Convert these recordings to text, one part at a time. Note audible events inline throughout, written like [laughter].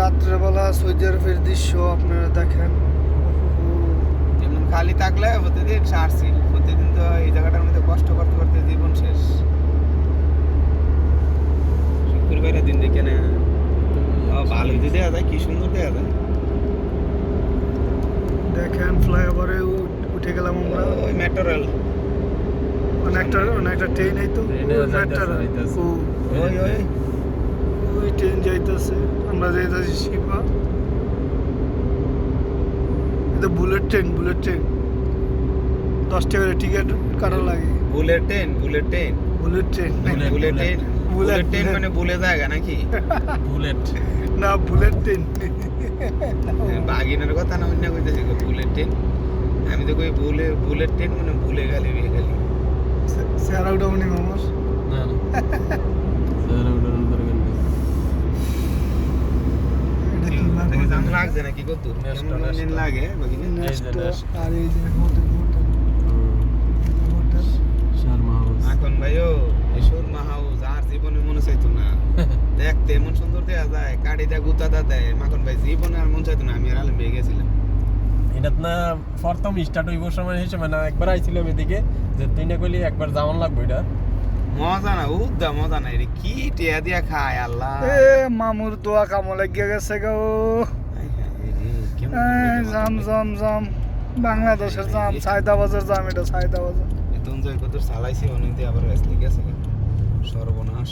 রাত্রেবেলা সৌদি আরবের দৃশ্য আপনারা দেখেন। যেমন খালি থাকলে প্রতিদিন সারছিল প্রতিদিন তো এই জায়গাটার মধ্যে কষ্ট করতে করতে জীবন শেষ। শুক্রবারের দিন দেখে না। ভালোই তো দেওয়া যায় কি সুন্দর দেওয়া যায়। দেখেন ফ্লাইওভারে উঠে গেলাম আমরা। ওই মেট্রো রেল অনেকটা অনেকটা ট্রেন এই তো। ওই ওই ওই ট্রেন যাইতেছে। আমরা যাইতেছি শিপা এটা বুলেট ট্রেন বুলেট ট্রেন দশ টাকার টিকিট কাটা লাগে। Bullet train bullet train bullet train bullet, train bullet, train মানে বুলে জায়গা নাকি? বুলেট [laughs] না বুলেট ট্রেন বাগিনের কথা না অন্য কইতেছি বুলেট ট্রেন আমি তো কই বুলে বুলেট ট্রেন মানে ভুলে গেলি বিয়ে গেলি। স্যার উনি মামার না না স্যার দরকার লাগছে নাকি কত দিন লাগে আর এই যে শর্মা হাউস। এখন ভাইও হাউস আর জীবনে মনে চাইতো না। [laughs] দেখতে এমন সুন্দর দেয়া যায় কাটিটা গুতাটা দেয়। মাখন ভাই জীবনে আর মন চাইতো না আমি আর আলম পেয়ে গেছিলাম। এটা না প্রথম স্টার্ট হইব সময় হিসেবে না একবার আইছিলাম এদিকে যে তুই না কইলি একবার যাওয়ান লাগবে এটা। মজা না উদ্দা মজা না কি টিয়া দিয়া খায় আল্লাহ। এ মামুর দোয়া কামো লাগিয়ে গেছে গো হায় হায় রে, কেমন এ, করে জাম জাম জাম। বাংলাদেশের জাম সায়দা বাজার জাম এটা সায়দা বাজার এত এনজয় কত চালাইছি অনেক দিয়ে আবার ব্যস্ত গেছে সর্বনাশ।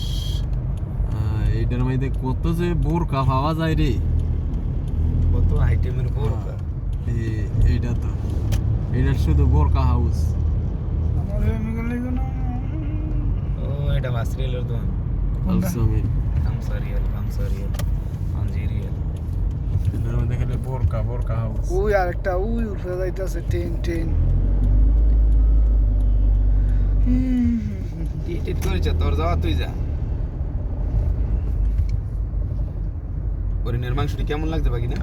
এইটার মধ্যে কত যে বোরকা পাওয়া যায় রে। কত আইটেমের বোরকা। এই- এইটা তো। এটা শুধু বোরকা হাউস ও এটা বাসরিয়েলের দোকান? আলসামি আঞ্জিরিয়াল এটার মধ্যে খালি বোরকা বোরকা হাউস ওই আরেকটা ওই উঠে যাইতেছে ট্রেন ট্রেন টিট টিট করেছে তোর যাওয়া তুই যা। হরিণের মাংসটি কেমন লাগছে বাকি না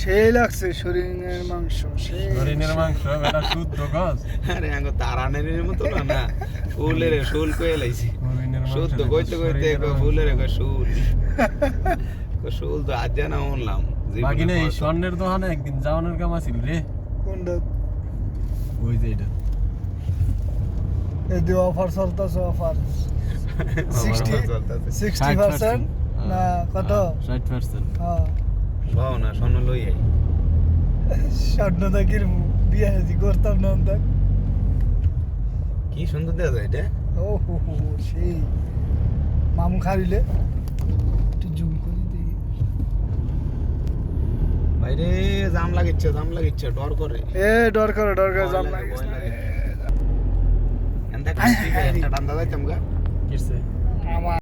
সেই লাগছে শরীরের মাংস সেই হরিণের মাংস এটা শুদ্ধ গাছ? আরে আঙ্গ তারানের মতো না না। ফুলের শুল কয়ে লাইছি। শুদ্ধ কইতে শরীরের। ফুলের শুল। কই শুল তো আজ জানা উনলাম। বাকি না এই স্বর্ণের দোকানে একদিন যাওয়ানোর কাম আছিল রে। কোনটা? ওই যে এটা। এই যে অফার চলতেছে অফার। [laughs] Sixty sixty percent? না কত? ষাট পার্সেন্ট। হ্যাঁ। বাও না স্বর্ণ লই আই স্বর্ণ দাকির বিয়ে হাজি করতাম না দেখ কি সুন্দর দেখা যায় এটা? ও হো হো হো, সেই। মামু খারিলে। বাইরে জাম লাগিচ্ছে জাম লাগিচ্ছে ডর করে। এ ডর করে ডর করে জাম লাগিচ্ছে লাগে। এনতে একটা ঠান্ডা যাইতাম গা। কিসে? আমার